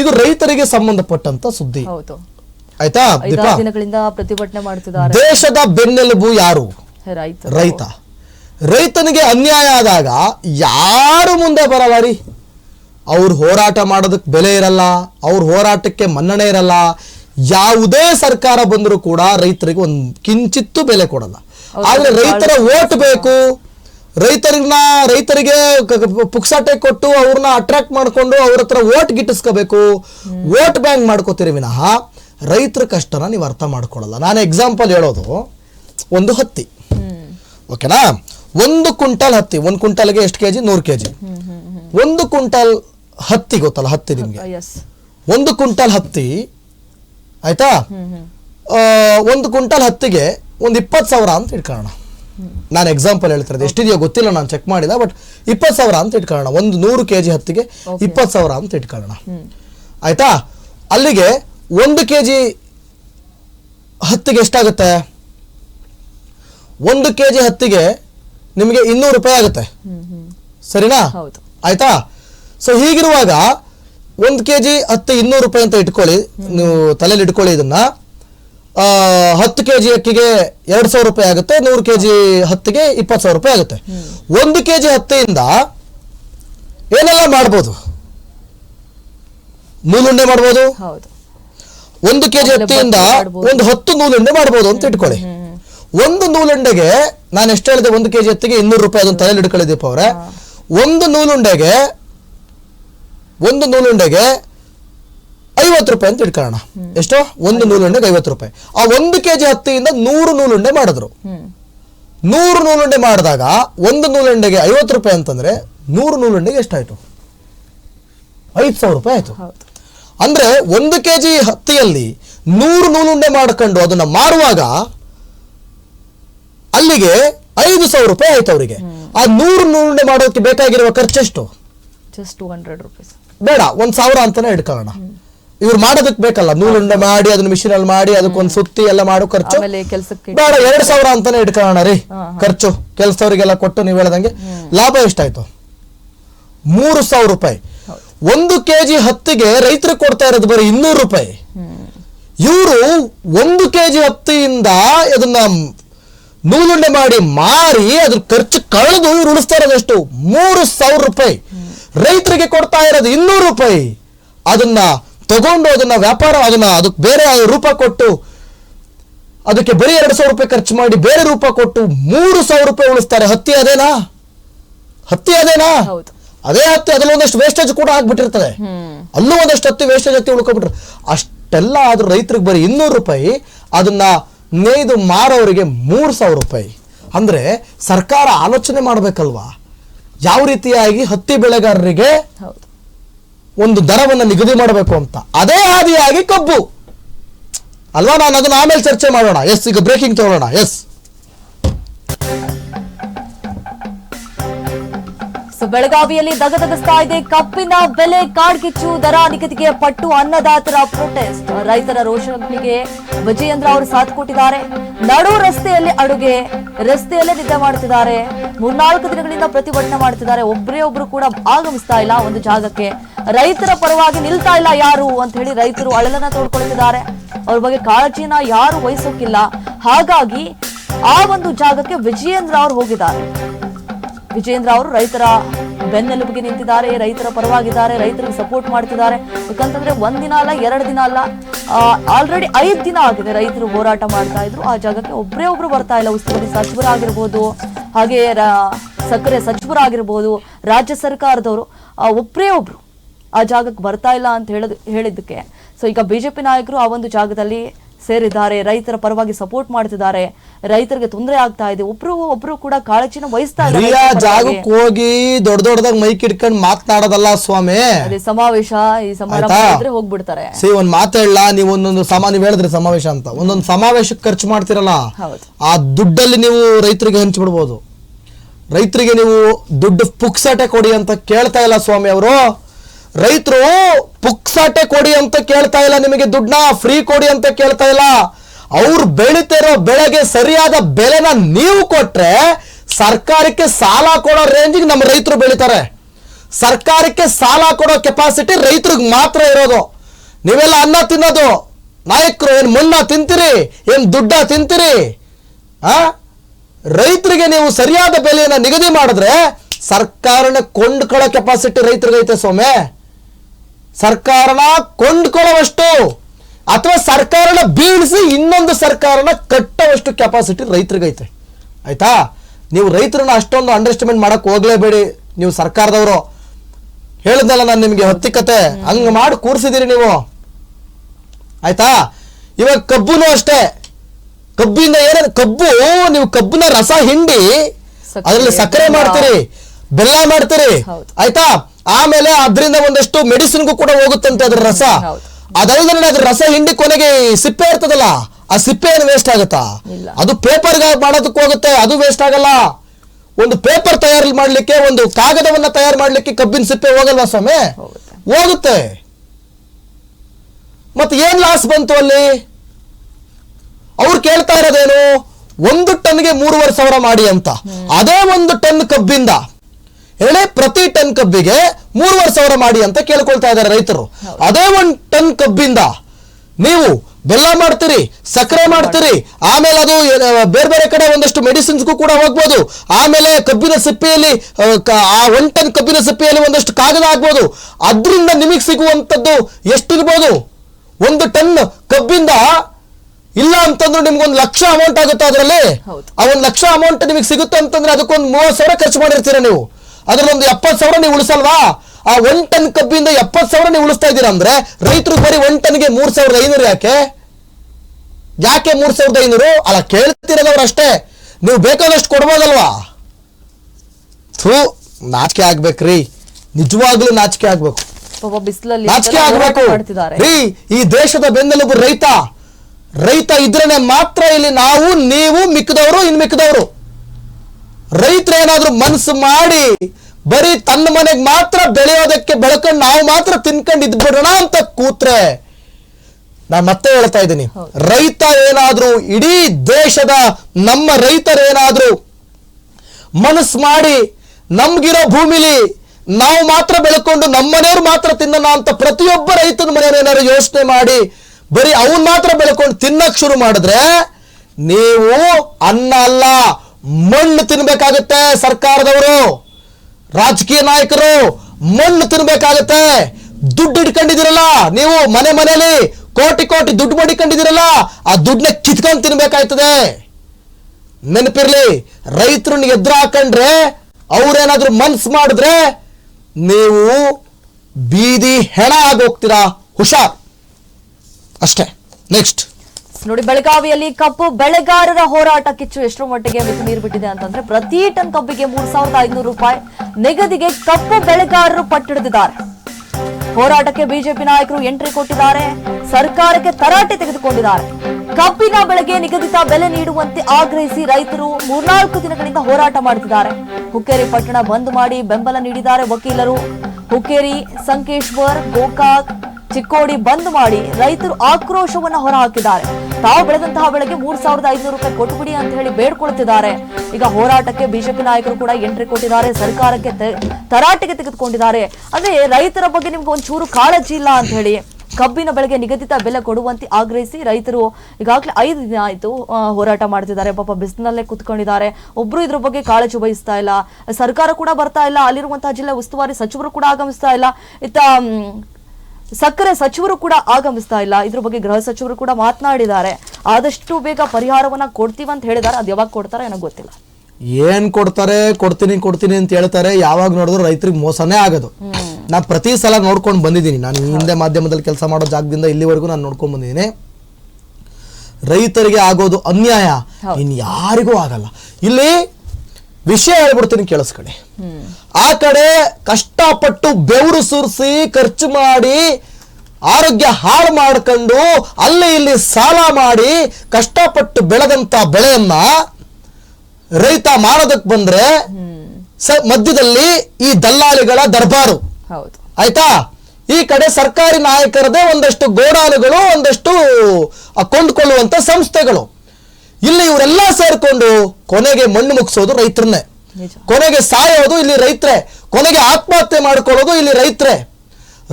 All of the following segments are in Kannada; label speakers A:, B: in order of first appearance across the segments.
A: ಇದು ರೈತರಿಗೆ ಸಂಬಂಧಪಟ್ಟಂತ ಸುದ್ದಿ. ಆಯ್ತಾ
B: ದಿನಗಳಿಂದ ಪ್ರತಿಭಟನೆ ಮಾಡ್ತಿದ್ದಾರೆ.
A: ದೇಶದ ಬೆನ್ನೆಲುಬು ಯಾರು?
B: ರೈತ.
A: ರೈತ. ರೈತನಿಗೆ ಅನ್ಯಾಯ ಆದಾಗ ಯಾರು ಮುಂದೆ ಬರಲ್ಲ ರೀ ಅವ್ರು ಹೋರಾಟ ಮಾಡೋದಕ್ಕೆ ಬೆಲೆ ಇರಲ್ಲ ಅವ್ರ ಹೋರಾಟಕ್ಕೆ ಮನ್ನಣೆ ಇರಲ್ಲ. ಯಾವುದೇ ಸರ್ಕಾರ ಬಂದರೂ ಕೂಡ ರೈತರಿಗೆ ಒಂದು ಕಿಂಚಿತ್ತು ಬೆಲೆ ಕೊಡಲ್ಲ. ಆದ್ರೆ ರೈತರ ಓಟ್ ಬೇಕು. ರೈತರನ್ನ ರೈತರಿಗೆ ಕ- ಕ- ಪುಕ್ಸಾಟೆ ಕೊಟ್ಟು ಅವ್ರನ್ನ ಅಟ್ರಾಕ್ಟ್ ಮಾಡ್ಕೊಂಡು ಅವ್ರ ಹತ್ರ ಓಟ್ ಗಿಟ್ಟಿಸ್ಕೋಬೇಕು. ಓಟ್ ಬ್ಯಾಂಕ್ ಮಾಡ್ಕೋತೀರಿ ವಿನಃ ರೈತರ ಕಷ್ಟನ ನೀವು ಅರ್ಥ ಮಾಡ್ಕೊಳ್ಳಲ್ಲ. ನಾನು ಎಕ್ಸಾಂಪಲ್ ಹೇಳೋದು. ಒಂದು ಹತ್ತಿ. ಓಕೆನಾ ಒಂದು ಕ್ವಿಂಟಲ್ ಹತ್ತಿ. ಒಂದು ಕ್ವಿಂಟಲ್ಗೆ ಎಷ್ಟು ಕೆ ಜಿ ನೂರು ಕೆಜಿ. ಒಂದು ಕ್ವಿಂಟಲ್ ಹತ್ತಿ ಗೊತ್ತಲ್ಲ? ಹತ್ತಿ ನಿಮಗೆ. ಒಂದು ಕ್ವಿಂಟಲ್ ಹತ್ತಿ ಆಯ್ತಾ? ಒಂದು ಕ್ವಿಂಟಲ್ ಹತ್ತಿಗೆ ಒಂದು ಇಪ್ಪತ್ತು ಸಾವಿರ ಅಂತ ಇಟ್ಕೊಳ್ಳೋಣ. ನಾನು ಎಕ್ಸಾಂಪಲ್ ಹೇಳ್ತಿರೋದು. ಎಷ್ಟಿದೆಯೋ ಗೊತ್ತಿಲ್ಲ ನಾನು ಚೆಕ್ ಮಾಡಿಲ್ಲ ಬಟ್ ಇಪ್ಪತ್ತು ಸಾವಿರ ಅಂತ ಇಟ್ಕೊಳ್ಳೋಣ. ಒಂದು ನೂರು ಕೆ ಜಿ ಹತ್ತಿಗೆ ಇಪ್ಪತ್ತು ಸಾವಿರ ಅಂತ ಇಟ್ಕೊಳ್ಳೋಣ. ಆಯ್ತಾ? ಅಲ್ಲಿಗೆ ಒಂದು ಕೆ ಜಿ ಹತ್ತಿಗೆ ಎಷ್ಟಾಗುತ್ತೆ? ಒಂದು ಕೆ ಜಿ ಹತ್ತಿಗೆ ನಿಮಗೆ ಇನ್ನೂರು ರೂಪಾಯಿ ಆಗುತ್ತೆ. ಸರಿನಾ? ಆಯ್ತಾ? ಸೊ ಹೀಗಿರುವಾಗ ಒಂದು ಕೆ ಜಿ ಹತ್ತು ಇನ್ನೂರು ರೂಪಾಯಿ ಅಂತ ಇಟ್ಕೊಳ್ಳಿ ನೀವು ತಲೆಯಲ್ಲಿ ಇಟ್ಕೊಳ್ಳಿ ಇದನ್ನ. ಹತ್ತು ಕೆ ಜಿ ಅಕ್ಕಿಗೆ ಎರಡು ಸಾವಿರ ರೂಪಾಯಿ ಆಗುತ್ತೆ ನೂರು ಕೆ ಜಿ ಹತ್ತಿಗೆ ಇಪ್ಪತ್ತು ಸಾವಿರ ರೂಪಾಯಿ ಆಗುತ್ತೆ. ಒಂದು ಕೆ ಜಿ ಹತ್ತಿಯಿಂದ ಏನೆಲ್ಲ ಮಾಡ್ಬೋದು? ನೂಲುಂಡೆ ಮಾಡ್ಬೋದು? ಒಂದು ಕೆ
B: ಜಿ
A: ಹತ್ತಿಯಿಂದ ಒಂದು ಹತ್ತು ನೂಲುಂಡೆ ಮಾಡ್ಬೋದು ಅಂತ ಇಟ್ಕೊಳ್ಳಿ. ಒಂದು ನೂಲುಂಡೆಗೆ ನಾನು ಎಷ್ಟು ಹೇಳಿದೆ ಒಂದು ಕೆ ಜಿ ಹತ್ತಿಗೆ ಇನ್ನೂರು ರೂಪಾಯಿ ಅದನ್ನು ತಲೆಯಲ್ಲಿ ಇಟ್ಕೊಳ್ಳಿ ದೀಪ ಅವರೇ ಒಂದು ನೂಲುಂಡೆಗೆ ಒಂದು ನೂಲುಂಡೆಗೆ ಐವತ್ತು ರೂಪಾಯಿ ಅಂತ ಇಟ್ಕೊಳ್ಳೋಣ. ಎಷ್ಟು? ಒಂದು ನೂಲುಂಡೆಗೆ ಐವತ್ತು ರೂಪಾಯಿ. ಆ ಒಂದು ಕೆಜಿ ಹತ್ತಿಯಿಂದ ನೂರು ನೂಲುಂಡೆ ಮಾಡಿದ್ರು. ನೂರು ನೂಲುಂಡೆ ಮಾಡಿದಾಗ ಒಂದು ನೂಲುಂಡೆಗೆ ಐವತ್ತು ರೂಪಾಯಿ ಅಂತಂದ್ರೆ ನೂರು ನೂಲುಂಡೆಗೆ ಎಷ್ಟಾಯ್ತು? ಐದು ಸಾವಿರ ರೂಪಾಯಿ ಆಯ್ತು. ಅಂದ್ರೆ ಒಂದು ಕೆ ಜಿ ಹತ್ತಿಯಲ್ಲಿ ನೂರು ನೂಲುಂಡೆ ಮಾಡ್ಕೊಂಡು ಅದನ್ನ ಮಾರುವಾಗ ಅಲ್ಲಿಗೆ ಐದು ಸಾವಿರ ರೂಪಾಯಿ ಆಯ್ತು ಅವರಿಗೆ. ಆ ನೂರು ನೂಲುಂಡೆ ಮಾಡೋಕೆ ಬೇಕಾಗಿರುವ ಖರ್ಚೆಷ್ಟು
B: ಜಸ್ಟ್ ಟೂ ಹಂಡ್ರೆಡ್ ರುಪೀಸ್
A: ಬೇಡ ಒಂದ್ ಸಾವಿರ ಅಂತಾನೆ ಇಟ್ಕೊಳ್ಳೋಣ. ಇವ್ರು ಮಾಡೋದಕ್ಕೆ ಬೇಕಲ್ಲ ನೂಲುಂಡೆ ಮಾಡಿ ಅದನ್ನ ಮಿಷಿನ್ ಅಲ್ಲಿ ಮಾಡಿ ಅದಕ್ಕೊಂದು ಸುತ್ತಿ ಎಲ್ಲ ಮಾಡೋ ಖರ್ಚು.
B: ಆಮೇಲೆ ಕೆಲ್ಸಕ್ಕೆ
A: ಬೇಡ ಎರಡ್ ಸಾವಿರ ಅಂತಾನೆ ಇಟ್ಕೊಳ್ಳೋಣ ರೀ ಖರ್ಚು. ಕೆಲಸದವರಿಗೆಲ್ಲ ಕೊಟ್ಟು ನೀವು ಹೇಳ್ದಂಗೆ. ಲಾಭ ಎಷ್ಟಾಯ್ತು? ಮೂರು ಸಾವಿರ ರೂಪಾಯಿ. ಒಂದು ಕೆಜಿ ಹತ್ತಿಗೆ ರೈತರಿಗೆ ಕೊಡ್ತಾ ಇರೋದು ಬರೀ ಇನ್ನೂರು ರೂಪಾಯಿ. ಇವರು ಒಂದು ಕೆಜಿ ಹತ್ತಿಯಿಂದ ಅದನ್ನ ನೂಲುಂಡೆ ಮಾಡಿ ಮಾರಿ ಅದ್ರ ಖರ್ಚು ಕಳೆದು ಇವ್ರು ಉಳಿಸ್ತಾ ಇರೋದು ಎಷ್ಟು? ಮೂರು ಸಾವಿರ ರೂಪಾಯಿ. ರೈತರಿಗೆ ಕೊಡ್ತಾ ಇರೋದು ಇನ್ನೂರು ರೂಪಾಯಿ. ಅದನ್ನ ತಗೊಂಡು ಅದನ್ನ ವ್ಯಾಪಾರ ಅದನ್ನ ಅದಕ್ಕೆ ಬೇರೆ ರೂಪ ಕೊಟ್ಟು ಅದಕ್ಕೆ ಬರೀ ಎರಡು ಸಾವಿರ ರೂಪಾಯಿ ಖರ್ಚು ಮಾಡಿ ಬೇರೆ ರೂಪ ಕೊಟ್ಟು ಮೂರು ಸಾವಿರ ರೂಪಾಯಿ ಉಳಿಸ್ತಾರೆ. ಹತ್ತಿ ಅದೇನಾ? ಹತ್ತಿ ಅದೇನಾ? ಅದೇ ಹತ್ತಿ ಅದ್ರಲ್ಲಿ ಒಂದಷ್ಟು ವೇಸ್ಟೇಜ್ ಕೂಡ ಆಗ್ಬಿಟ್ಟಿರ್ತದೆ. ಅಲ್ಲೂ ಒಂದಷ್ಟು ಹತ್ತಿ ವೇಸ್ಟೇಜ್ ಹತ್ತಿ ಉಳ್ಕೊಬಿಟ್ರು ಅಷ್ಟೆಲ್ಲ ಆದ್ರೂ ರೈತರಿಗೆ ಬರೀ ಇನ್ನೂರು ರೂಪಾಯಿ ಅದನ್ನ ನೇಯ್ದು ಮಾರೋರಿಗೆ ಮೂರು ಸಾವಿರ ರೂಪಾಯಿ. ಅಂದ್ರೆ ಸರ್ಕಾರ ಆಲೋಚನೆ ಮಾಡಬೇಕಲ್ವಾ? ಯಾವ ರೀತಿಯಾಗಿ ಹತ್ತಿ ಬೆಳೆಗಾರರಿಗೆ ಒಂದು ದರವನ್ನು ನಿಗದಿ ಮಾಡಬೇಕು ಅಂತ. ಅದೇ ಹಾದಿಯಾಗಿ ಕಬ್ಬು. ಅಲ್ವಾ ನಾನು ಅದನ್ನು ಆಮೇಲೆ ಚರ್ಚೆ ಮಾಡೋಣ. ಎಸ್, ಈಗ ಬ್ರೇಕಿಂಗ್ ತಗೊಳ್ಳೋಣ. ಎಸ್.
B: ಬೆಳಗಾವಿಯಲ್ಲಿ ದಗದಗಿಸ್ತಾ ಇದೆ. ಕಬ್ಬಿನ ಬೆಲೆ ಕಾಡ್ಗಿಚ್ಚು. ದರ ನಿಗದಿಗೆ ಪಟ್ಟು ಅನ್ನದಾತರ ಪ್ರೊಟೆಸ್ಟ್ ರೈತರ ರೋಷನಿಗೆ ವಿಜಯೇಂದ್ರ ಅವರು ಸಾಥ್ ಕೊಟ್ಟಿದ್ದಾರೆ. ನಡು ರಸ್ತೆಯಲ್ಲಿ ಅಡುಗೆ, ರಸ್ತೆಯಲ್ಲೇ ನಿದ್ದೆ ಮಾಡ್ತಿದ್ದಾರೆ ಮೂರ್ನಾಲ್ಕು ದಿನಗಳಿಂದ ಪ್ರತಿಭಟನೆ ಮಾಡ್ತಿದ್ದಾರೆ ಒಬ್ಬರೇ ಒಬ್ರು ಕೂಡ ಆಗಮಿಸ್ತಾ ಇಲ್ಲ. ಒಂದು ಜಾಗಕ್ಕೆ ರೈತರ ಪರವಾಗಿ ನಿಲ್ತಾ ಇಲ್ಲ ಯಾರು ಅಂತ ಹೇಳಿ ರೈತರು ಅಳಲನ್ನ ತೋಡ್ಕೊಳ್ತಿದ್ದಾರೆ ಅವ್ರ ಬಗ್ಗೆ ಕಾಳಜಿನ ಯಾರು ವಹಿಸೋಕಿಲ್ಲ ಹಾಗಾಗಿ ಆ ಒಂದು ಜಾಗಕ್ಕೆ ವಿಜಯೇಂದ್ರ ಅವರು ಹೋಗಿದ್ದಾರೆ. ವಿಜೇಂದ್ರ ಅವರು ರೈತರ ಬೆನ್ನೆಲುಬಿಗೆ ನಿಂತಿದ್ದಾರೆ, ರೈತರ ಪರವಾಗಿದ್ದಾರೆ, ರೈತರಿಗೆ ಸಪೋರ್ಟ್ ಮಾಡ್ತಿದ್ದಾರೆ. ಯಾಕಂತಂದ್ರೆ ಒಂದಿನ ಅಲ್ಲ, ಎರಡು ದಿನ ಅಲ್ಲ ಆಲ್ರೆಡಿ ಐದು ದಿನ ಆಗಿದೆ ರೈತರು ಹೋರಾಟ ಮಾಡ್ತಾ ಇದ್ರು. ಆ ಜಾಗಕ್ಕೆ ಒಬ್ಬರೇ ಒಬ್ರು ಬರ್ತಾ ಇಲ್ಲ. ಉಸ್ತುವಾರಿ ಸಚಿವರಾಗಿರ್ಬೋದು ಹಾಗೆ ಸಕ್ಕರೆ ಸಚಿವರಾಗಿರ್ಬೋದು, ರಾಜ್ಯ ಸರ್ಕಾರದವರು ಒಬ್ಬರೇ ಒಬ್ರು ಆ ಜಾಗಕ್ಕೆ ಬರ್ತಾ ಇಲ್ಲ ಅಂತ ಹೇಳದ್ ಹೇಳಿದ್ದಕ್ಕೆ. ಸೊ ಈಗ ಬಿಜೆಪಿ ನಾಯಕರು ಆ ಒಂದು ಜಾಗದಲ್ಲಿ ಸೇರಿದ್ದಾರೆ. ರೈತರ ಪರವಾಗಿ ಸಪೋರ್ಟ್ ಮಾಡ್ತಿದ್ದಾರೆ. ರೈತರಿಗೆ ತೊಂದರೆ ಆಗ್ತಾ ಇದೆ. ಒಬ್ರು ಒಬ್ರು ಕೂಡ ಕಾಳಜಿನ ವಹಿಸ್ತಾ ಇದ್ದಾರೆ
A: ಜಾಗಕ್ಕೆ ಹೋಗಿ ದೊಡ್ಡ ದೊಡ್ಡದಾಗ ಮೈಕ್ ಇಟ್ಕೊಂಡು ಮಾತನಾಡೋದಲ್ಲ ಸ್ವಾಮಿ?
B: ಅದೇ ಸಮಾವೇಶ ಈ ಸಮಾರಂಭ? ಇದ್ರೆ ಹೋಗ್ಬಿಡ್ತಾರೆ.
A: ಸಿ ಒಂದ್ ಮಾತು ಹೇಳ ನೀವು ಒಂದೊಂದು ಸಮಾ ನೀವು ಹೇಳಿದ್ರೆ ಸಮಾವೇಶ ಅಂತ. ಒಂದೊಂದು ಸಮಾವೇಶಕ್ಕೆ ಖರ್ಚು ಮಾಡ್ತಿರಲ್ಲ? ಆ ದುಡ್ಡಲ್ಲಿ ನೀವು ರೈತರಿಗೆ ಹಂಚ್ಬಿಡ್ಬೋದು. ರೈತರಿಗೆ ನೀವು ದುಡ್ಡು ಪುಕ್ಸಾಟೆ ಕೊಡಿ ಅಂತ ಕೇಳ್ತಾ ಇಲ್ಲ ಸ್ವಾಮಿ ಅವರು. ರೈತರು ಪುಕ್ಸಾಟೆ ಕೊಡಿ ಅಂತ ಕೇಳ್ತಾ ಇಲ್ಲ ನಿಮಗೆ ದುಡ್ಡನ್ನ, ಫ್ರೀ ಕೊಡಿ ಅಂತ ಕೇಳ್ತಾ ಇಲ್ಲ. ಅವ್ರು ಬೆಳಿತಿರೋ ಬೆಳೆಗೆ ಸರಿಯಾದ ಬೆಲೆನ ನೀವು ಕೊಟ್ರೆ ಸರ್ಕಾರಕ್ಕೆ ಸಾಲ ಕೊಡೋ ರೇಂಜಿಗೆ ನಮ್ಮ ರೈತರು ಬೆಳಿತಾರೆ. ಸರ್ಕಾರಕ್ಕೆ ಸಾಲ ಕೊಡೋ ಕೆಪಾಸಿಟಿ ರೈತರಿಗೆ ಮಾತ್ರ ಇರೋದು. ನೀವೆಲ್ಲ ಅನ್ನ ತಿನ್ನೋದು. ನಾಯಕರು, ಏನು ಮುನ್ನ ತಿಂತೀರಿ? ಏನು ದುಡ್ಡ ತಿಂತೀರಿ? ಆ? ರೈತರಿಗೆ ನೀವು ಸರಿಯಾದ ಬೆಲೆಯನ್ನ ನಿಗದಿ ಮಾಡಿದ್ರೆ ಸರ್ಕಾರನ ಕೊಂಡ್ಕೊಳ್ಳೋ ಕೆಪಾಸಿಟಿ ರೈತರಿಗೈತೆ ಸೋಮೆ ಸರ್ಕಾರನ ಕೊಂಡ್ಕೊಳ್ಳುವಷ್ಟು ಅಥವಾ ಸರ್ಕಾರನ ಬೀಳಿಸಿ ಇನ್ನೊಂದು ಸರ್ಕಾರನ ಕಟ್ಟುವಷ್ಟು ಕೆಪಾಸಿಟಿ ರೈತರಿಗೈತೆ. ಆಯ್ತಾ? ನೀವು ರೈತರನ್ನ ಅಷ್ಟೊಂದು ಅಂಡರ್ಸ್ಟ್ಯಾಂಡ್ ಮಾಡಕ್ ಹೋಗ್ಲೇಬೇಡಿ. ನೀವು ಸರ್ಕಾರದವರು. ಹೇಳಿದ್ನಲ್ಲ ನಾನು ನಿಮಗೆ ಹೊತ್ತಿಕತೆ ಹಂಗ ಮಾಡಿ ಕೂರಿಸಿದಿರಿ ನೀವು. ಆಯ್ತಾ? ಇವಾಗ ಕಬ್ಬುನು ಅಷ್ಟೇ. ಕಬ್ಬಿಂದ ಏನ ಕಬ್ಬು ನೀವು ಕಬ್ಬನ ರಸ ಹಿಂಡಿ ಅದರಲ್ಲಿ ಸಕ್ಕರೆ ಮಾಡ್ತೀರಿ ಬೆಲ್ಲ ಮಾಡ್ತೀರಿ. ಆಯ್ತಾ? ಆಮೇಲೆ ಅದರಿಂದ ಒಂದಷ್ಟು ಮೆಡಿಸಿನ್ಗೂ ಕೂಡ ಹೋಗುತ್ತಂತೆ ಅದ್ರ ರಸ. ಅದಲ್ಲದೆ ಅದ್ರ ರಸ ಹಿಂಡಿ ಕೊನೆಗೆ ಸಿಪ್ಪೆ ಇರ್ತದಲ್ಲ ಆ ಸಿಪ್ಪೆ ಏನು ವೇಸ್ಟ್ ಆಗುತ್ತಾ. ಅದು ಪೇಪರ್ ಮಾಡೋದಕ್ಕೆ ಹೋಗುತ್ತೆ ಅದು ವೇಸ್ಟ್ ಆಗಲ್ಲ. ಒಂದು ಪೇಪರ್ ತಯಾರು ಮಾಡ್ಲಿಕ್ಕೆ ಒಂದು ಕಾಗದವನ್ನ ತಯಾರು ಮಾಡ್ಲಿಕ್ಕೆ ಕಬ್ಬಿನ ಸಿಪ್ಪೆ ಹೋಗಲ್ವಾ ಸ್ವಾಮಿ.
B: ಹೋಗುತ್ತೆ.
A: ಮತ್ತೆ ಏನ್ ಲಾಸ್ ಬಂತು ಅಲ್ಲಿ? ಅವ್ರು ಕೇಳ್ತಾ ಇರೋದೇನು ಒಂದು ಟನ್ಗೆ ಮೂರುವರೆ ಸಾವಿರ ಮಾಡಿ ಅಂತ. ಅದೇ ಒಂದು ಟನ್ ಕಬ್ಬಿಂದ. ಹೇಳಿ ಪ್ರತಿ ಟನ್ ಕಬ್ಬಿಗೆ ಮೂರುವರೆ ಸಾವಿರ ಮಾಡಿ ಅಂತ ಕೇಳ್ಕೊಳ್ತಾ ಇದ್ದಾರೆ ರೈತರು. ಅದೇ ಒಂದು ಟನ್ ಕಬ್ಬಿಂದ ನೀವು ಬೆಲ್ಲ ಮಾಡ್ತೀರಿ ಸಕ್ಕರೆ ಮಾಡ್ತೀರಿ ಆಮೇಲೆ ಅದು ಬೇರೆ ಬೇರೆ ಕಡೆ ಒಂದಷ್ಟು ಮೆಡಿಸಿನ್ಸ್ಗೂ ಕೂಡ ಹೋಗ್ಬೋದು. ಆಮೇಲೆ ಕಬ್ಬಿನ ಸಿಪ್ಪೆಯಲ್ಲಿ ಆ, ಒನ್ ಟನ್ ಕಬ್ಬಿನ ಸಿಪ್ಪೆಯಲ್ಲಿ ಒಂದಷ್ಟು ಕಾಗದ ಆಗ್ಬೋದು ಅದರಿಂದ ನಿಮಗೆ ಸಿಗುವಂಥದ್ದು ಎಷ್ಟಿರ್ಬೋದು? ಒಂದು ಟನ್ ಕಬ್ಬಿಂದ ಇಲ್ಲ ಅಂತಂದ್ರೆ ನಿಮ್ಗೊಂದು ಲಕ್ಷ ಅಮೌಂಟ್ ಆಗುತ್ತೆ ಅದರಲ್ಲಿ? ಆ ಒಂದು ಲಕ್ಷ ಅಮೌಂಟ್ ನಿಮಗೆ ಸಿಗುತ್ತೆ ಅಂತಂದ್ರೆ ಅದಕ್ಕೊಂದು ಮೂವತ್ತು ಸಾವಿರ ಖರ್ಚು ಮಾಡಿರ್ತೀರ ನೀವು. ಅದ್ರಲ್ಲಿ ಒಂದು ಎಪ್ಪತ್ತು ಸಾವಿರ ನೀವು ಉಳಿಸಲ್ವಾ? ಆ ಒನ್ ಟನ್ ಕಬ್ಬಿಂದ ಎಪ್ಪತ್ತು ಸಾವಿರ ನೀವು ಉಳಿಸ್ತಾ ಇದ್ದೀರಾ ಅಂದ್ರೆ ರೈತರು ಬರೀ ಒನ್ ಟನ್ಗೆ ಮೂರ್ ಸಾವಿರದ ಐನೂರು ಯಾಕೆ? ಯಾಕೆ ಮೂರ್ ಸಾವಿರದ ಐನೂರು? ಅಲ್ಲ ಕೇಳ್ತಿರೋದವ್ರು ಅಷ್ಟೇ. ನೀವು ಬೇಕಾದಷ್ಟು ಕೊಡ್ಬೋದಲ್ವಾ? ಥೂ ನಾಚಿಕೆ ಆಗ್ಬೇಕ್ರಿ. ನಿಜವಾಗ್ಲೂ ನಾಚಿಕೆ ಆಗ್ಬೇಕು. ನಾಚಿಕೆ ಆಗ್ಬೇಕು. ರೀ ಈ ದೇಶದ ಬೆನ್ನೆಲುಬು ರೈತ. ರೈತ ಇದ್ರೇನೆ ಮಾತ್ರ ಇಲ್ಲಿ ನಾವು ನೀವು ಮಿಕ್ಕದವರು ಇನ್ ಮಿಕ್ಕದವರು. ರೈತರು ಏನಾದ್ರೂ ಮನಸ್ಸು ಮಾಡಿ ಬರೀ ತನ್ನ ಮನೆಗೆ ಮಾತ್ರ ಬೆಳೆಯೋದಕ್ಕೆ ಬೆಳ್ಕೊಂಡು ನಾವು ಮಾತ್ರ ತಿನ್ಕೊಂಡು ಇದ್ಬಿಡೋಣ ಅಂತ ಕೂತ್ರೆ ನಾನು ಮತ್ತೆ ಹೇಳ್ತಾ ಇದ್ದೀನಿ. ರೈತ ಏನಾದ್ರೂ ಇಡೀ ದೇಶದ ನಮ್ಮ ರೈತರೇನಾದ್ರೂ ಮನಸ್ಸು ಮಾಡಿ ನಮ್ಗಿರೋ ಭೂಮಿಲಿ ನಾವು ಮಾತ್ರ ಬೆಳ್ಕೊಂಡು ನಮ್ಮನೆಯವ್ರು ಮಾತ್ರ ತಿನ್ನೋಣ ಅಂತ ಪ್ರತಿಯೊಬ್ಬ ರೈತನ ಮನೆಯವ್ರು ಏನಾದ್ರು ಯೋಚನೆ ಮಾಡಿ ಬರೀ ಅವನ್ ಮಾತ್ರ ಬೆಳ್ಕೊಂಡು ತಿನ್ನಕ್ ಶುರು ಮಾಡಿದ್ರೆ ನೀವು ಅನ್ನ ಅಲ್ಲ ಮಣ್ಣು ತಿನ್ಬೇಕಾಗತ್ತೆ ಸರ್ಕಾರದವರು. ರಾಜಕೀಯ ನಾಯಕರು, ಮಣ್ಣು ತಿನ್ಬೇಕಾಗತ್ತೆ. ದುಡ್ಡು ಇಟ್ಕೊಂಡಿದ್ದೀರಲ್ಲ ನೀವು ಮನೆ ಮನೆಯಲ್ಲಿ ಕೋಟಿ ಕೋಟಿ ದುಡ್ಡು ಮಡಿಕೊಂಡಿದ್ದೀರಲ್ಲ, ಆ ದುಡ್ಡನ್ನ ಕಿತ್ಕೊಂಡು ತಿನ್ಬೇಕಾಯ್ತದೆ. ನೆನಪಿರ್ಲಿ, ರೈತರನ್ನ ಎದುರು ಹಾಕೊಂಡ್ರೆ ಅವ್ರೇನಾದ್ರೂ ಮನ್ಸು ಮಾಡಿದ್ರೆ, ನೀವು ಬೀದಿ ಹೆಣ ಆಗೋಗ್ತೀರಾ, ಹುಷಾರ್. ಅಷ್ಟೇ ನೆಕ್ಸ್ಟ್
B: ನೋಡಿ, ಬೆಳಗಾವಿಯಲ್ಲಿ ಕಬ್ಬು ಬೆಳೆಗಾರರ ಹೋರಾಟ ಕಿಚ್ಚು. ಎಷ್ಟರ ಮಟ್ಟಿಗೆ ಮಿತಿ ಬಿಟ್ಟಿದೆ ಅಂತಂದ್ರೆ, ಪ್ರತಿ ಟನ್ ಕಬ್ಬಿಗೆ ಮೂರ್ ಸಾವಿರದ ಐನೂರು ರೂಪಾಯಿ ನಿಗದಿಗೆ ಕಬ್ಬು ಬೆಳೆಗಾರರು ಪಟ್ಟಿಡಿದಿದ್ದಾರೆ. ಹೋರಾಟಕ್ಕೆ ಬಿಜೆಪಿ ನಾಯಕರು ಎಂಟ್ರಿ ಕೊಟ್ಟಿದ್ದಾರೆ, ಸರ್ಕಾರಕ್ಕೆ ತರಾಟೆ ತೆಗೆದುಕೊಂಡಿದ್ದಾರೆ. ಕಬ್ಬಿನ ಬೆಳೆಗೆ ನಿಗದಿತ ಬೆಲೆ ನೀಡುವಂತೆ ಆಗ್ರಹಿಸಿ ರೈತರು ಮೂರ್ನಾಲ್ಕು ದಿನಗಳಿಂದ ಹೋರಾಟ ಮಾಡುತ್ತಿದ್ದಾರೆ. ಹುಕ್ಕೇರಿ ಪಟ್ಟಣ ಬಂದ್ ಮಾಡಿ ಬೆಂಬಲ ನೀಡಿದ್ದಾರೆ ವಕೀಲರು. ಹುಕ್ಕೇರಿ, ಸಂಕೇಶ್ವರ್, ಗೋಕಾಕ್, ಚಿಕ್ಕೋಡಿ ಬಂದ್ ಮಾಡಿ ರೈತರು ಆಕ್ರೋಶವನ್ನು ಹೊರಹಾಕಿದ್ದಾರೆ. ತಾವು ಬೆಳೆದಂತಹ ಬೆಳೆಗೆ ಮೂರ್ ಸಾವಿರದ ಐದುನೂರು ರೂಪಾಯಿ ಕೊಟ್ಟುಬಿಡಿ ಅಂತ ಹೇಳಿ ಬೇಡ್ಕೊಳ್ತಿದ್ದಾರೆ. ಈಗ ಹೋರಾಟಕ್ಕೆ ಬಿಜೆಪಿ ನಾಯಕರು ಕೂಡ ಎಂಟ್ರಿ ಕೊಟ್ಟಿದ್ದಾರೆ, ಸರ್ಕಾರಕ್ಕೆ ತರಾಟೆಗೆ ತೆಗೆದುಕೊಂಡಿದ್ದಾರೆ. ಅಂದ್ರೆ ರೈತರ ಬಗ್ಗೆ ನಿಮ್ಗೆ ಒಂಚೂರು ಕಾಳಜಿ ಇಲ್ಲ ಅಂತ ಹೇಳಿ ಕಬ್ಬಿನ ಬೆಳೆಗೆ ನಿಗದಿತ ಬೆಲೆ ಕೊಡುವಂತೆ ಆಗ್ರಹಿಸಿ ರೈತರು ಈಗಾಗಲೇ ಐದು ದಿನ ಆಯಿತು ಹೋರಾಟ ಮಾಡ್ತಿದ್ದಾರೆ. ಪಾಪ ಬಿಸಿನಲ್ಲೇ ಕುತ್ಕೊಂಡಿದ್ದಾರೆ. ಒಬ್ರು ಇದ್ರ ಬಗ್ಗೆ ಕಾಳಜಿ ವಹಿಸ್ತಾ ಇಲ್ಲ. ಸರ್ಕಾರ ಕೂಡ ಬರ್ತಾ ಇಲ್ಲ. ಅಲ್ಲಿರುವಂತಹ ಜಿಲ್ಲಾ ಉಸ್ತುವಾರಿ ಸಚಿವರು ಕೂಡ ಆಗಮಿಸ್ತಾ ಇಲ್ಲ. ಇತ್ತ ಸಕ್ಕರೆ ಸಚಿವರು ಕೂಡ ಆಗಮಿಸ್ತಾ ಇಲ್ಲ. ಇದ್ರ ಬಗ್ಗೆ ಗೃಹ ಸಚಿವರು ಕೂಡ ಮಾತನಾಡಿದ್ದಾರೆ. ಆದಷ್ಟು ಬೇಗ ಪರಿಹಾರವನ್ನ ಕೊಡ್ತೀವಿ ಅಂತ ಹೇಳಿದ್ದಾರೆ. ಅದು ಯಾವಾಗ ಕೊಡ್ತಾರೆ ಏನೋ ಗೊತ್ತಿಲ್ಲ.
A: ಏನ್ ಕೊಡ್ತಾರೆ? ಕೊಡ್ತೀನಿ ಕೊಡ್ತೀನಿ ಅಂತ ಹೇಳ್ತಾರೆ. ಯಾವಾಗ ನೋಡಿದ್ರು ರೈತರಿಗೆ ಮೋಸನೇ ಆಗೋದು. ನಾ ಪ್ರತಿ ಸಲ ನೋಡ್ಕೊಂಡು ಬಂದಿದ್ದೀನಿ. ನಾನು ಹಿಂದೆ ಮಾಧ್ಯಮದಲ್ಲಿ ಕೆಲಸ ಮಾಡೋ ಜಾಗದಿಂದ ಇಲ್ಲಿವರೆಗೂ ನಾನು ನೋಡ್ಕೊಂಡು ಬಂದಿದ್ದೀನಿ. ರೈತರಿಗೆ ಆಗೋದು ಅನ್ಯಾಯ. ಇನ್ ಯಾರಿಗೂ ಆಗಲ್ಲ. ಇಲ್ಲಿ ವಿಷಯ ಹೇಳ್ಬಿಡ್ತೀನಿ ಕೇಳಿಸ್ಕೊಳ್ಳಿ. ಆ ಕಡೆ ಕಷ್ಟಪಟ್ಟು ಬೆವರು ಸುರಿಸಿ ಖರ್ಚು ಮಾಡಿ ಆರೋಗ್ಯ ಹಾಳು ಮಾಡ್ಕೊಂಡು ಅಲ್ಲಿ ಇಲ್ಲಿ ಸಾಲ ಮಾಡಿ ಕಷ್ಟಪಟ್ಟು ಬೆಳೆದಂತ ಬೆಳೆಯನ್ನ ರೈತ ಮಾರೋದಕ್ಕೆ ಬಂದ್ರೆ ಮಧ್ಯದಲ್ಲಿ ಈ ದಲ್ಲಾಳಿಗಳ ದರ್ಬಾರು. ಆಯ್ತಾ? ಈ ಕಡೆ ಸರ್ಕಾರಿ ನಾಯಕರದೇ ಒಂದಷ್ಟು ಗೋಡಾನುಗಳು ಒಂದಷ್ಟು ಕೊಂಡ್ಕೊಳ್ಳುವಂತ ಸಂಸ್ಥೆಗಳು. ಇಲ್ಲಿ ಇವರೆಲ್ಲ ಸೇರ್ಕೊಂಡು ಕೊನೆಗೆ ಮಣ್ಣು ಮುಗಿಸೋದು ರೈತರನ್ನೇ. ಕೊನೆಗೆ ಸಾಯೋದು ಇಲ್ಲಿ ರೈತರೇ. ಕೊನೆಗೆ ಆತ್ಮಹತ್ಯೆ ಮಾಡಿಕೊಳ್ಳೋದು ಇಲ್ಲಿ ರೈತರೇ.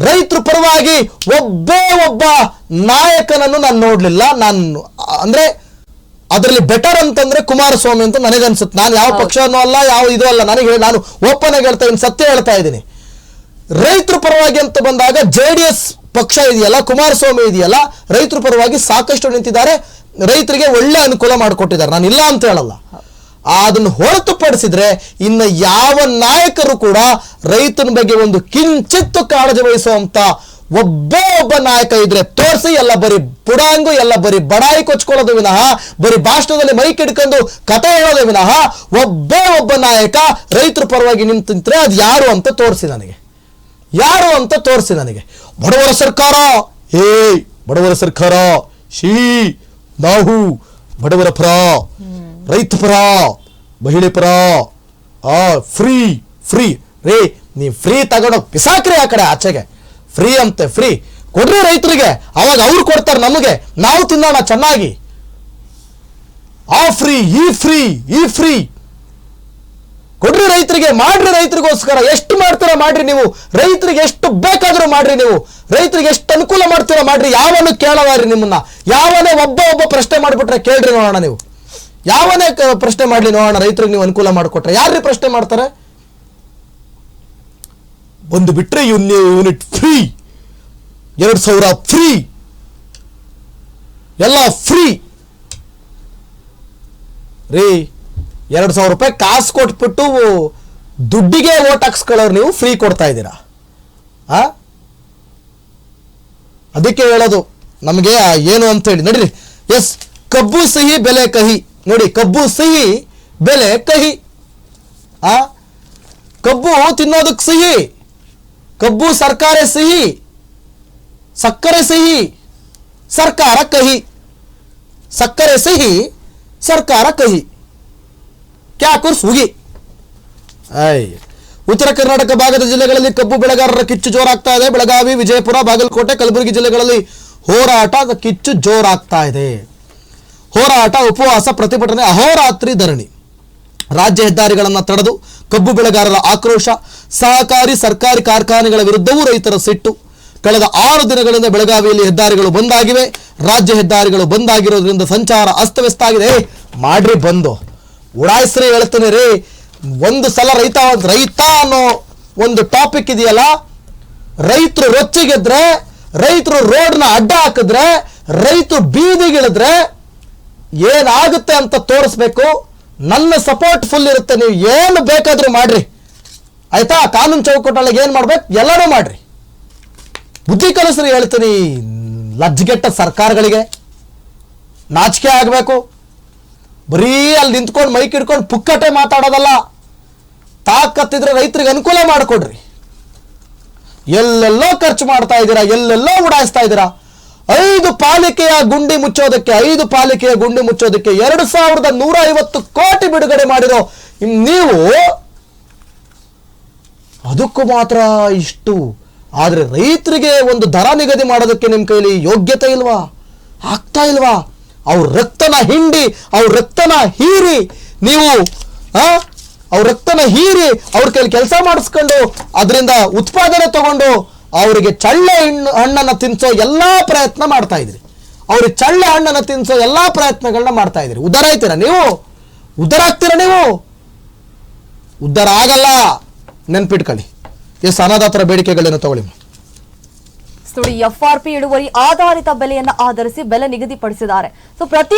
A: ರೈತರ ಪರವಾಗಿ ಒಬ್ಬೇ ಒಬ್ಬ ನಾಯಕನನ್ನು ನಾನು ನೋಡ್ಲಿಲ್ಲ. ನಾನು ಅಂದ್ರೆ ಅದರಲ್ಲಿ ಬೆಟರ್ ಅಂತಂದ್ರೆ ಕುಮಾರಸ್ವಾಮಿ ಅಂತ ನನಗನ್ಸುತ್ತೆ ನಾನು ಯಾವ ಪಕ್ಷನೂ ಅಲ್ಲ ಯಾವ ಇದು ಅಲ್ಲ. ನನಗೆ ನಾನು ಓಪನ್ ಆಗಿ ಹೇಳ್ತಾ ಇದ್ದೀನಿ ಸತ್ಯ ಹೇಳ್ತಾ ಇದ್ದೀನಿ. ರೈತರ ಪರವಾಗಿ ಅಂತ ಬಂದಾಗ ಜೆ ಡಿ ಎಸ್ ಪಕ್ಷ ಇದೆಯಲ್ಲ ಕುಮಾರಸ್ವಾಮಿ ಇದೆಯಲ್ಲ ರೈತರ ಪರವಾಗಿ ಸಾಕಷ್ಟು ನಿಂತಿದ್ದಾರೆ. ರೈತರಿಗೆ ಒಳ್ಳೆ ಅನುಕೂಲ ಮಾಡಿಕೊಟ್ಟಿದ್ದಾರೆ. ನಾನು ಇಲ್ಲ ಅಂತ ಹೇಳಲ್ಲ. ಅದನ್ನು ಹೊರತುಪಡಿಸಿದ್ರೆ ಇನ್ನು ಯಾವ ನಾಯಕರು ಕೂಡ ರೈತನ ಬಗ್ಗೆ ಒಂದು ಕಿಂಚಿತ್ತು ಕಾಳಜಿ ವಹಿಸುವಂತ ಒಬ್ಬ ಒಬ್ಬ ನಾಯಕ ಇದ್ರೆ ತೋರಿಸಿ, ಎಲ್ಲ ಬರೀ ಬುಡಾಂಗು ಎಲ್ಲ ಬರೀ ಬಡಾಯಿ ಕೊಚ್ಕೊಳ್ಳೋದು ವಿನಃ, ಬರೀ ಭಾಷಣದಲ್ಲಿ ಮೈಕ್ ಕಿಡ್ಕೊಂಡು ಕತೆ ಹೇಳೋದು ವಿನಃ ಒಬ್ಬ ಒಬ್ಬ ನಾಯಕ ರೈತರ ಪರವಾಗಿ ನಿಂತಿದ್ರೆ ಅದು ಯಾರು ಅಂತ ತೋರಿಸಿ ನನಗೆ. ಯಾರು ಅಂತ ತೋರಿಸಿ ನನಗೆ. ಬಡವರ ಸರ್ಕಾರ, ಏಯ್, ಬಡವರ ಸರ್ಕಾರ ಶೀ ನಾವು ಬಡವರ ಪರ, ರೈತ ಪರ, ಮಹಿಳೆ ಪರ, ಆ ಫ್ರೀ ಫ್ರೀ ರೇ ನೀ ಫ್ರೀ ತಗೊಂಡೋಗಿ ಪಿಸಾಕ್ರಿ ಆ ಕಡೆ ಆಚೆಗೆ. ಫ್ರೀ ಅಂತೆ ಫ್ರೀ ಕೊಡ್ರಿ ರೈತರಿಗೆ. ಅವಾಗ ಅವ್ರು ಕೊಡ್ತಾರೆ ನಮಗೆ. ನಾವು ತಿನ್ನೋಣ ಚೆನ್ನಾಗಿ. ಆ ಫ್ರೀ ಈ ಫ್ರೀ ಈ ಫ್ರೀ ಕೊಡ್ರಿ ರೈತರಿಗೆ, ಮಾಡ್ರಿ ರೈತರಿಗೋಸ್ಕರ. ಎಷ್ಟು ಮಾಡ್ತೀರಾ ಮಾಡ್ರಿ ನೀವು. ರೈತರಿಗೆ ಎಷ್ಟು ಬೇಕಾದರೂ ಮಾಡ್ರಿ ನೀವು. ರೈತರಿಗೆ ಎಷ್ಟು ಅನುಕೂಲ ಮಾಡ್ತೀರಾ ಮಾಡ್ರಿ. ಯಾವನು ಕೇಳವಾರಿ ನಿಮ್ಮನ್ನ. ಯಾವನೇ ಒಬ್ಬ ಒಬ್ಬ ಪ್ರಶ್ನೆ ಮಾಡಿಬಿಟ್ರೆ ಕೇಳ್ರಿ ನೋಡೋಣ ನೀವು. ಯಾವನೇ ಪ್ರಶ್ನೆ ಮಾಡ್ಲಿ ನೋಡೋಣ, ರೈತರಿಗೆ ನೀವು ಅನುಕೂಲ ಮಾಡಿಕೊಟ್ರೆ. ಯಾರ್ರಿ ಪ್ರಶ್ನೆ ಮಾಡ್ತಾರೆ? ಒಂದು ಬಿಟ್ರೆ ಯೂನಿಟ್ ಫ್ರೀ. ಎರಡು ಸಾವಿರ ಫ್ರೀ. ಎಲ್ಲ ಫ್ರೀ. ರೀ, ಎರಡು ಸಾವಿರ ರೂಪಾಯಿ ಕಾಸು ಕೊಟ್ಬಿಟ್ಟು ದುಡ್ಡಿಗೆ ಓಟ್ ಹಾಕ್ಸ್ಕೊಳ್ಳೋರು ನೀವು ಫ್ರೀ ಕೊಡ್ತಾ ಇದ್ದೀರಾ? ಆ? ಅದಕ್ಕೆ ಹೇಳೋದು ನಮಗೆ ಏನು ಅಂತ ಹೇಳಿ. ನಡೀರಿ. ಎಸ್, ಕಬ್ಬು ಸಿಹಿ ಬೆಲೆ ಕಹಿ. ನೋಡಿ, ಕಬ್ಬು ಸಿಹಿ ಬೆಲೆ ಕಹಿ. ಆ, ಕಬ್ಬು ತಿನ್ನೋದಕ್ಕೆ ಸಿಹಿ. ಕಬ್ಬು ಸರ್ಕಾರ ಸಿಹಿ. ಸಕ್ಕರೆ ಸಿಹಿ, ಸರ್ಕಾರ ಕಹಿ. ಸಕ್ಕರೆ ಸಿಹಿ, ಸರ್ಕಾರ ಕಹಿ. ಕ್ಯಾಕುರ್ ಸುಗಿ ಐ ಉತ್ತರ ಕರ್ನಾಟಕ ಭಾಗದ ಜಿಲ್ಲೆಗಳಲ್ಲಿ ಕಬ್ಬು ಬೆಳೆಗಾರರ ಕಿಚ್ಚು ಜೋರಾಗ್ತಾ ಇದೆ. ಬೆಳಗಾವಿ, ವಿಜಯಪುರ, ಬಾಗಲಕೋಟೆ, ಕಲಬುರಗಿ ಜಿಲ್ಲೆಗಳಲ್ಲಿ ಹೋರಾಟ ಕಿಚ್ಚು ಜೋರಾಗ್ತಾ ಇದೆ. ಹೋರಾಟ, ಉಪವಾಸ, ಪ್ರತಿಭಟನೆ, ಅಹೋರಾತ್ರಿ ಧರಣಿ. ರಾಜ್ಯ ಹೆದ್ದಾರಿಗಳನ್ನು ತಡೆದು ಕಬ್ಬು ಬೆಳೆಗಾರರ ಆಕ್ರೋಶ, ಸಹಕಾರಿ, ಸರ್ಕಾರಿ ಕಾರ್ಖಾನೆಗಳ ವಿರುದ್ಧವೂ ರೈತರ ಸಿಟ್ಟು. ಕಳೆದ ಆರು ದಿನಗಳಿಂದ ಬೆಳಗಾವಿಯಲ್ಲಿ ಹೆದ್ದಾರಿಗಳು ಬಂದಾಗಿವೆ. ರಾಜ್ಯ ಹೆದ್ದಾರಿಗಳು ಬಂದಾಗಿರೋದ್ರಿಂದ ಸಂಚಾರ ಅಸ್ತವ್ಯಸ್ತ ಆಗಿದೆ ಮಾಡ್ರಿ ಬಂದು. ಉಡಾಯಿಸ್ರಿ ಹೇಳ್ತೇನೆ ರೀ. ಒಂದು ಸಲ ರೈತ ರೈತ ಅನ್ನೋ ಒಂದು ಟಾಪಿಕ್ ಇದೆಯಲ್ಲ, ರೈತರು ರೊಚ್ಚಿಗೆದ್ರೆ, ರೈತರು ರೋಡ್ನ ಅಡ್ಡ ಹಾಕಿದ್ರೆ, ರೈತರು ಬೀದಿಗಿಳಿದ್ರೆ ಏನಾಗುತ್ತೆ ಅಂತ ತೋರಿಸ್ಬೇಕು. ನನ್ನ ಸಪೋರ್ಟ್ ಫುಲ್ ಇರುತ್ತೆ, ನೀವು ಏನು ಬೇಕಾದರೂ ಮಾಡ್ರಿ. ಆಯ್ತಾ? ಕಾನೂನು ಚೌಕಟ್ಟೊಳಗೆ ಏನು ಮಾಡ್ಬೇಕು? ಎಲ್ಲರೂ ಮಾಡ್ರಿ. ಬುದ್ಧಿ ಕಲಿಸ್ರಿ ಹೇಳ್ತೀನಿ. ಲಜ್ಜೆಗೆಟ್ಟ ಸರ್ಕಾರಗಳಿಗೆ ನಾಚಿಕೆ ಆಗಬೇಕು. ಬರೀ ಅಲ್ಲಿ ನಿಂತ್ಕೊಂಡು ಮೈಕ್ ಹಿಡ್ಕೊಂಡು ಪುಕ್ಕಟೆ ಮಾತಾಡೋದಲ್ಲ. ತಾಕತ್ತಿದ್ರೆ ರೈತರಿಗೆ ಅನುಕೂಲ ಮಾಡಿಕೊಡ್ರಿ. ಎಲ್ಲೆಲ್ಲೋ ಖರ್ಚು ಮಾಡ್ತಾ ಇದ್ದೀರಾ, ಎಲ್ಲೆಲ್ಲೋ ಉಡಾಯಿಸ್ತಾ ಇದ್ದೀರಾ. ಐದು ಪಾಲಿಕೆಯ ಗುಂಡಿ ಮುಚ್ಚೋದಕ್ಕೆ, ಐದು ಪಾಲಿಕೆಯ ಗುಂಡಿ ಮುಚ್ಚೋದಕ್ಕೆ ಎರಡು ಸಾವಿರದ ನೂರ ಐವತ್ತು ಕೋಟಿ ಬಿಡುಗಡೆ ಮಾಡಿರೋ ನೀವು, ಅದಕ್ಕೂ ಮಾತ್ರ ಇಷ್ಟು. ಆದರೆ ರೈತರಿಗೆ ಒಂದು ದರ ನಿಗದಿ ಮಾಡೋದಕ್ಕೆ ನಿಮ್ಮ ಕೈಲಿ ಯೋಗ್ಯತೆ ಇಲ್ವಾ? ಆಗ್ತಾ ಇಲ್ವಾ? ಅವ್ರ ರಕ್ತನ ಹಿಂಡಿ, ಅವ್ರ ರಕ್ತನ ಹೀರಿ, ನೀವು, ಆ, ಅವ್ರ ರಕ್ತನ ಹೀರಿ ಅವ್ರ ಕೈಲಿ ಕೆಲಸ ಮಾಡಿಸ್ಕೊಂಡು ಅದರಿಂದ ಉತ್ಪಾದನೆ ತಗೊಂಡು ಅವರಿಗೆ ಚಳ್ಳೆ ಹಣ್ಣು, ಹಣ್ಣನ್ನು ತಿನ್ಸೋ ಎಲ್ಲ ಪ್ರಯತ್ನ ಮಾಡ್ತಾ ಇದ್ರಿ. ಅವ್ರಿಗೆ ಚಳ್ಳೆ ಹಣ್ಣನ್ನು ತಿನ್ಸೋ ಎಲ್ಲ ಪ್ರಯತ್ನಗಳನ್ನ ಮಾಡ್ತಾ ಇದ್ರಿ. ಉದ್ದಾರ ಆಯ್ತೀರಾ ನೀವು? ಉದ್ದಾರ ಆಗ್ತೀರಾ ನೀವು? ಉದ್ದಾರ ಆಗಲ್ಲ. ನೆನ್ಪಿಟ್ಕೊಳ್ಳಿ. ಎಸ್ ಅನ್ನದಾತರ ಬೇಡಿಕೆಗಳೇನು ತಗೊಳ್ಳಿ.
B: ನೋಡಿ ಎಫ್ಆರ್ಪಿ ಇಳುವರಿ ಆಧಾರಿತ ಬೆಲೆಯನ್ನು ಆಧರಿಸಿ ಬೆಲೆ ನಿಗದಿಪಡಿಸಿದ್ದಾರೆ. ಸೊ ಪ್ರತಿ